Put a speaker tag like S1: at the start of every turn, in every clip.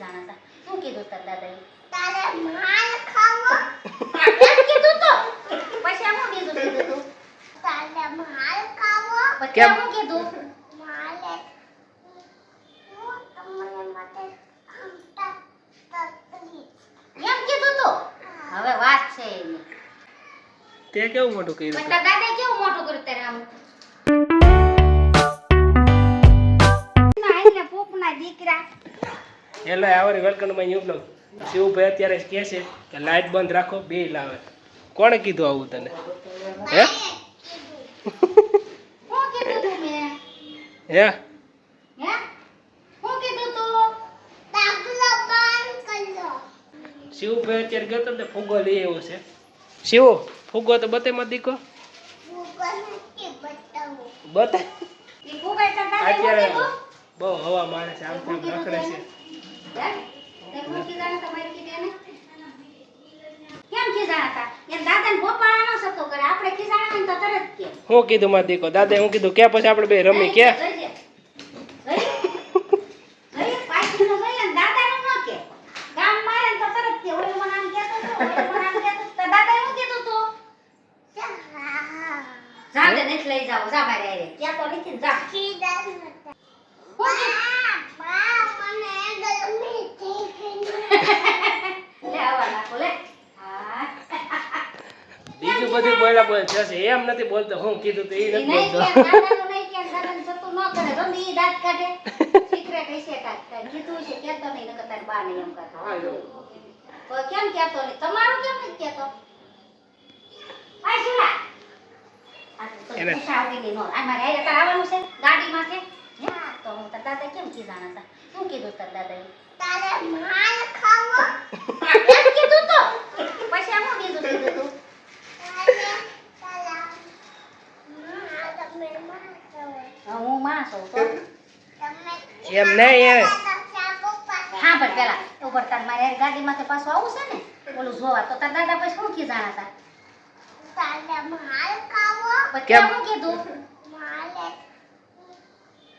S1: જાણા જાણતા શું કીધું તાર દાદાએ?
S2: તારે માલ ખાવો?
S1: એમ કીધું તો. પછી આમ બીજું કીધું તું
S2: તારે માલ ખાવો?
S1: પછી આમ કીધું?
S2: માલે હું તમને માટે આમતા તકલીફ.
S1: એમ કીધું તો? હવે વાત છે એની.
S3: તે કેવું મોટું કર્યું
S1: દાદાએ કેવું મોટું કર્યું તારે આમ? ના એટલે પોપના દીકરા.
S3: હેલો આવરી welcome to my new blog Shivbhai અત્યારે કહે છે કે લાઈટ બંધ રાખો બે લાવે. કોણે કીધું આવું તને? હે? હે? શિવભાઈ અત્યારે ગયો તો ને ફુગ્ગો લઈ આવ્યો છે. શિવ ફુગ્ગો તો બતે માં દીકો.
S2: બતાવું
S3: અત્યારે બહુ હવા મારે છે આમ તેમ રખડે છે.
S1: તે? કેમ ખીજાણા હતા? એમ દાદાને ભોપાળા સતો કરે. આપણે ખીજાણા ને તો તરત કે.
S3: હું કીધું માં દીકો દાદા હું કીધું કે પછી આપણે બે રમી કે
S1: જોઈજે. જોઈ? જોઈ? પાછળનું જોઈએ ને દાદાનું ન કે. ગામમાં આવે ને તો તરત કે, ઓલો મને આમ કહેતો હતો, ઓલો મને આમ કહેતો હતો. તો દાદાએ શું કીધું તું? જા દે, નથી લઈ જાઓ, જા બારે હારે. કહેતો નથી ને જા.
S2: કીધા નતા
S1: શું કીધું?
S2: બા મને ગરમી થઈ ગઈ
S1: લે, આવા નાખો, લે. હા.
S3: બીજું બધું બોલા બોલ છે એમ નથી બોલતો હું કીધું તો એ નથી બોલતો
S1: ન કીધું કેમ કહેતો નહીં? તમારું કેમ નથી કહેતો? આ નો. છે? ગાડીમાં છે? હે? તો હું તાર દાદા કેમ કીધાણા હતા? શું કીધું તાર દાદા
S2: તારે માલ ખાવો
S1: એમ કીધું તો. પછી આમ હું બીજું કીધું તું?
S2: તારે તારા માલ તમે માલ ખાવો
S1: હા, હું માં છું તો.
S2: તમે
S3: એમ નહીં એ
S1: હા પણ પેલા ઉપર તાર મારે હારે ગાડીમાંથી પાછું આવું છે ને ઓલું જોવા તો તાર દાદા પછી શું કીધાણા હતા?
S2: તારે માલ ખાવો
S1: પછી
S3: કેમ?
S1: હું કીધું?
S2: માલે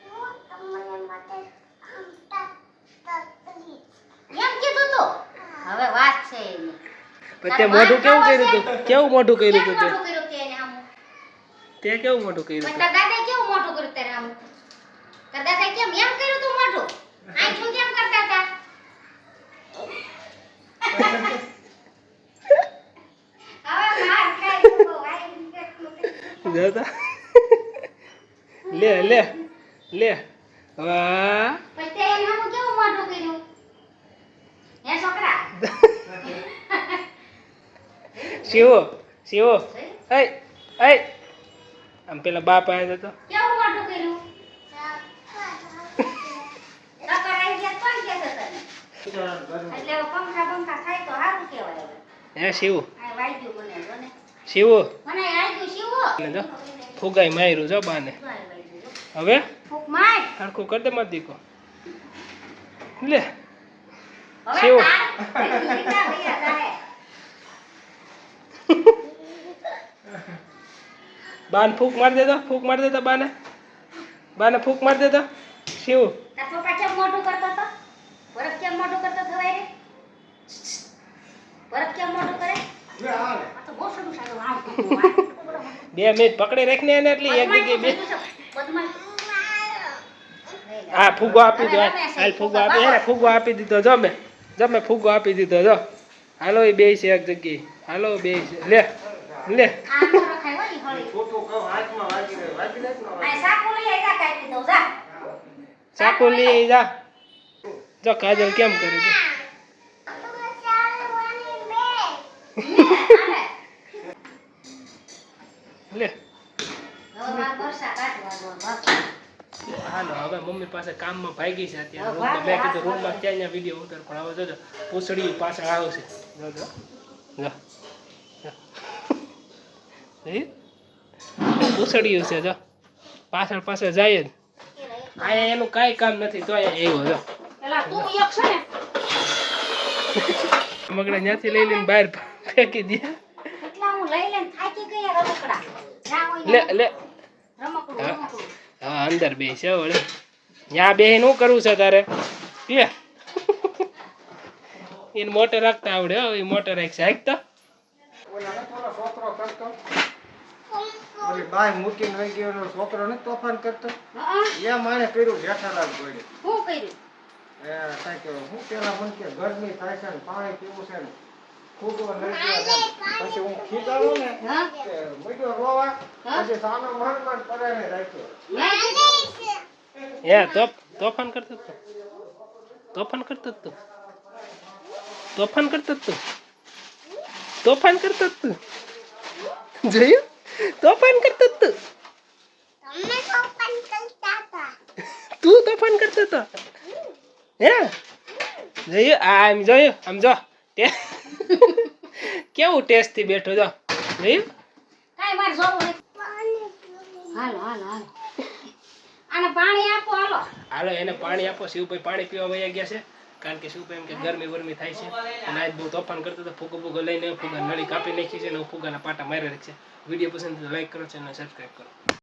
S2: હું તમને માટે આમતા તકલીફ
S1: એમ કીધું તો? હવે વાત છે એની.
S3: તે મોઢું કેવું કર્યું હતું કેવું મોઢું કર્યું હતું તે
S1: તે?
S3: તે કેવું મોઢું કર્યું હતું
S1: દાદાએ કેવું મોટું કર્યું ત્યારે આમ? તાર દાદાએ કેમ એમ કર્યું તું મોઢું? આ શું કેમ કરતા હતા? તું તો.
S3: જોતા લે લે. લે વાહ
S1: પછી તે કેવું કર્યું? હે છોકરા?
S3: શિવો શિવો. એ એ આમ પેલા બાપ આવ્યા જતો
S1: કેવું મોટું કર્યું ટક્કર આવી ગયા કોણ કહેશે તને એટલે પંખા પંખા થાય તો સારું કહેવાય હવે
S3: હે શિવ? શિવ?
S1: મને આવી શિવો
S3: જો. ફુગાઈ માર્યું જો બાને. હવે?
S1: ફૂક માર
S3: હરખું કર દે મત દીકો. લે. શિવ. બાને ફૂક મારી દેતો ફૂક મારી દેતો બાને. બાને ફૂક મારી દેતો શિવ.
S1: મોટું કરતો કેમ મોટો કરતો થવાય રે? વરખ કેમ મોટો કરે.
S3: બે મિનિટ પકડી રાખને એને એટલી એક જગ્યાએ બે
S1: બદમાશ.
S3: હા ફુગો આપી દો હાલ ફુગો આપી હે ફુગો આપી દીધો જો મેં જો મેં ફુગો આપી દીધો જો. હાલો એ બે છે એક જગ્યાએ. હાલો બે છે. લે લે.
S1: આ ન રખાય હો ઈ હળી. આ સાકુ લઈ આઈ જા કાઢી દઉં, જા.
S3: ચાકુ લઈ જા જો કાજલ કેમ કરે છે?
S1: હાલે. હવે
S3: મમ્મી પાસે કામમાં ભાગી છે અત્યારે રૂમમાં ક્યાં અહીંયા વીડિયો ઉતાર, પણ હવે જોજો પૂછડી પાછળ આવશે. જો. જો. જો. છે, જો. પાછળ પાછળ જાય જ. અહીંયા એનું કાંઈ કામ નથી, તો અહીંયા આવ્યો, જો. મગડા ત્યાંથી લઈ લઈને બહાર ફેંકી દે. લે લે. હા. હા અંદર બે છે વળે ત્યાં બે શું કરવું છે તારે. લે. એને મોટર રાખતા આવડે હવે એ મોટર રાખશે હાક તો.
S4: ઓલા બાય મૂકીને વહી ગયો છોકરો નથી તોફાન કરતો. એ માણે કર્યું જેઠાલાલ જોડે.
S1: શું કર્યું?
S4: હું પેલા મન કે ગરમી થાય છે ને પાણી પીવું છે ને ફૂગો લઈ ગયો છે. ને. પછી હું ખીજાણું ને
S1: હા?
S4: કે મૂક્યો રોવા
S1: હા?
S4: પછી સાનો મન મન પરાણે રાખ્યો
S1: મેં કીધું
S3: હે તોફ તોફાન કરતો જ તું. તોફાન કરતો જ તું. તોફાન કરતો જ તું. તોફાન કરતો જ તું. જોયું? તોફાન કરતો જ તું.
S2: તમે તો પણ કરતા હતા.
S3: તું તોફાન કરતો હતો હે? જોયું આમ જોયું આમ જો. તે કેવું ટેસ્ટથી બેઠો જો જોયું
S1: કાઈ માર જોવું હાલો હાલો હાલો. આને પાણી આપો હાલો.
S3: હાલો એને પાણી આપો. શિવભાઈ પાણી પીવા વયા ગયા છે. કારણ કે શું એમ કે ગરમી ગરમી થાય છે. અને આજ બહુ તોફાન કરતો તો ફૂગો ફૂગો લઈને ફૂગા નળી કાપી નાખી છે અને ફૂગાના પાટા મારી છે. વીડિયો પસંદ લાઈક કરો ચેનલ સબસ્ક્રાઈબ કરો.